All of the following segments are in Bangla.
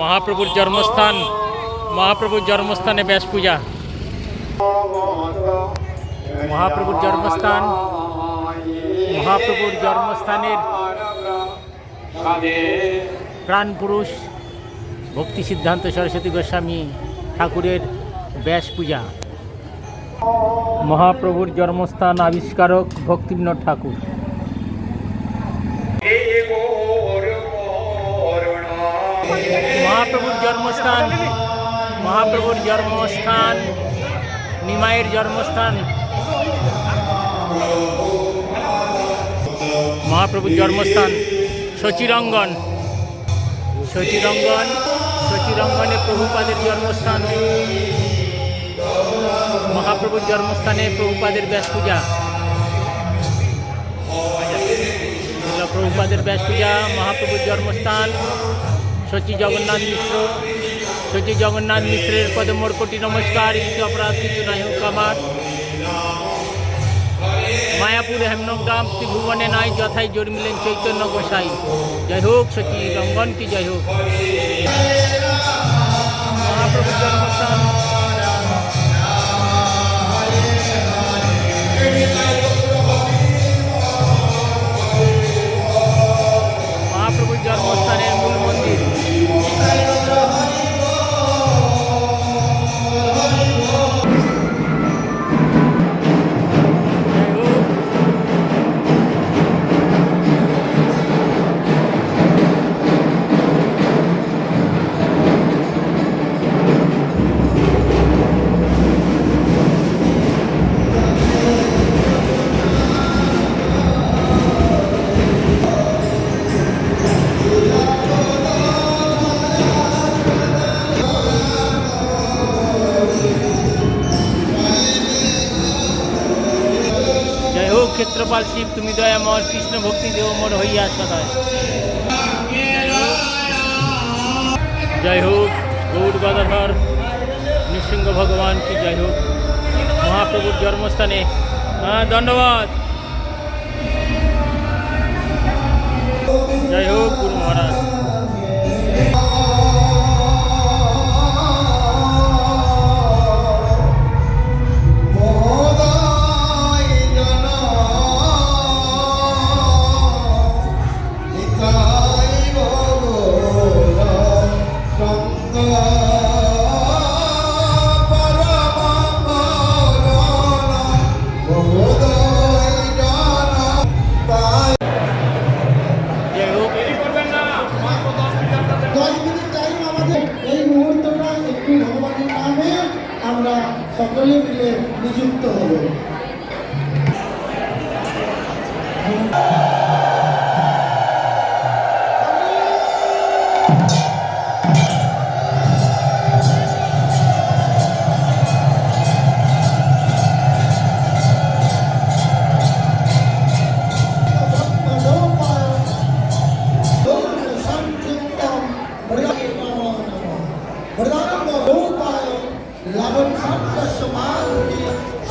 মহাপ্রভুর জন্মস্থান, মহাপ্রভুর জন্মস্থানে ব্যাস পূজা। মহাপ্রভুর জন্মস্থান, মহাপ্রভুর জন্মস্থানের প্রাণ পুরুষ ভক্তি সিদ্ধান্ত সরস্বতী গোস্বামী ঠাকুরের ব্যাস পূজা। মহাপ্রভুর জন্মস্থান আবিষ্কারক ভক্তিবিনোদ ঠাকুর। মহাপ্রভুর জন্মস্থান মহাপ্রভুর জন্মস্থান, নিমাইয়ের জন্মস্থান। মহাপ্রভুর জন্মস্থান সচিরঙ্গন। সচিরঙ্গন, সচিরঙ্গনে প্রভুপাদের জন্মস্থান। মহাপ্রভুর জন্মস্থানে প্রভুপাদের ব্যাস পূজা। প্রভুপাদের ব্যাস পূজা, মহাপ্রভুর জন্মস্থান। সচি জগন্নাথ মিশ্র সচি জগন্নাথ মিশ্রের পদে মোর কোটি নমস্কার ইতি অপরাধ কিছু নাই হোক আমার মায়াপুর হেমনগ্রাম ত্রিভুবনে নাই, যথাই জন্মিলেন চৈতন্য গোসাই। জয় হোক সচি রঙ্গন কি জয় হোক। মহাপ্রভুর জন্মস্থান ক্ষেত্রপাল শিব, তুমি দয়া মর, কৃষ্ণ ভক্তি দেব মোর হইয়া সদায়। জয় হোক, গৌর গদাধর, নৃসিংহ ভগবান কি জয় হোক। মহাপ্রভুর জন্মস্থানে ধন্যবাদ জয় হোক, গুরু মহারাজ। আমরা সকলে মিলে নিযুক্ত হব।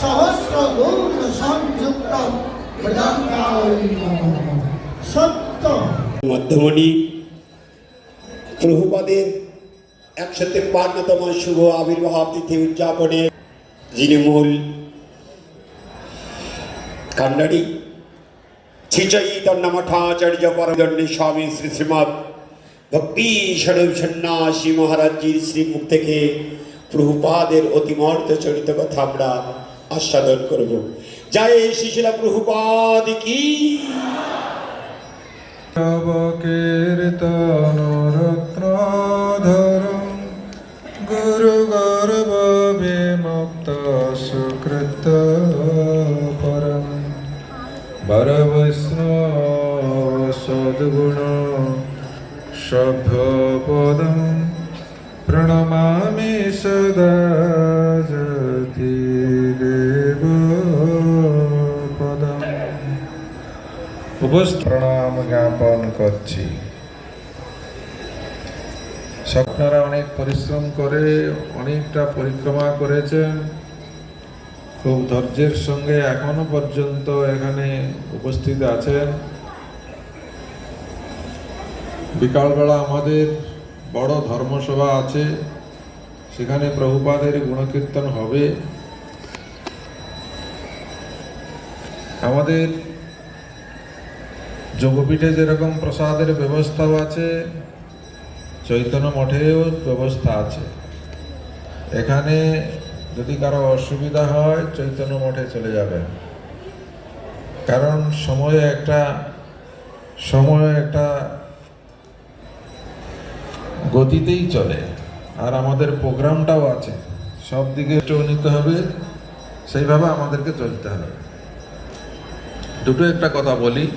সহস্র মধ্যমণি প্রভুপাদের একশো তেপ্পান্নতম শুভ আবির্ভাব তিথি উদযাপনে যিনি মূল কান্ডারি শ্রী চৈতন্য মঠাচার্য পরদণ্ডী স্বামী শ্রী শ্রীমৎ ভক্তি স্বরূপ সন্ন্যাসী মহারাজজির শ্রীমুখ থেকে প্রভুপাদের অতিমর্ত চরিত কথা আমরা আস্বাদন করব। যাই এই শিশিলা প্রভুপাদ কি? কীর্তনরত্নধরম গুরু গর্ব বিমুক্ত সুকৃত পরম। বর বৈষ্ণব সদ্গুণ সভ্যপদম प्रणमामि सदा যতিদেবপদম উপস্থিত প্রণাম জ্ঞাপন করছি আপনারা অনেক পরিশ্রম করে অনেকটা পরিক্রমা করেছেন খুব ধৈর্যের সঙ্গে এখনো পর্যন্ত এখানে উপস্থিত আছেন বিকালবেলা আমাদের বড় ধর্মসভা আছে, সেখানে প্রভুপাদের গুণকীর্তন হবে। আমাদের যোগপীঠে যেরকম প্রসাদের ব্যবস্থাও আছে, চৈতন্য মঠেও ব্যবস্থা আছে। এখানে যদি কারও অসুবিধা হয়, চৈতন্য মঠে চলে যাবেন। কারণ সময়ে একটা, সময় একটা গতিতেই চলে। আর আমাদের প্রোগ্রামটাও আছে। সব দিকে নিতে হবে। সেইভাবে আমাদেরকে চলতে হবে। দুটো একটা কথা বলি।